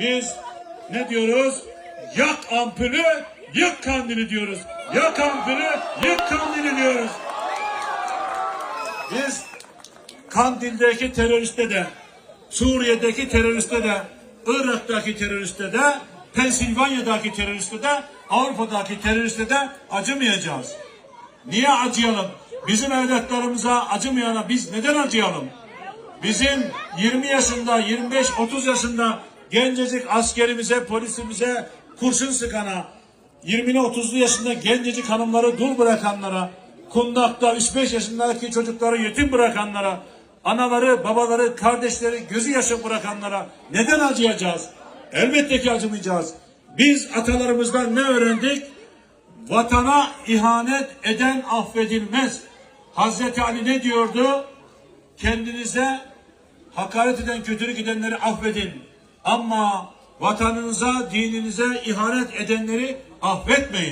Biz ne diyoruz? Yak ampulü, yık kandili diyoruz. Yak ampulü, yık kandili diyoruz. Biz Kandil'deki teröriste de, Suriye'deki teröriste de, Irak'taki teröriste de, Pensilvanya'daki teröriste de, Avrupa'daki teröriste de acımayacağız. Niye acıyalım? Bizim evlatlarımıza acımayana biz neden acıyalım? Bizim 20 yaşında, 25-30 yaşında gencecik askerimize, polisimize kurşun sıkana, 20'li 30'lu yaşında gencecik hanımları dul bırakanlara, kundakta 3-5 yaşındaki çocukları yetim bırakanlara, anaları, babaları, kardeşleri gözü yaşı bırakanlara neden acıyacağız? Elbette ki acımayacağız. Biz atalarımızdan ne öğrendik? Vatana ihanet eden affedilmez. Hazreti Ali ne diyordu? Kendinize hakaret eden, kötülük edenleri affedin. Ama vatanınıza, dininize ihanet edenleri affetmeyin.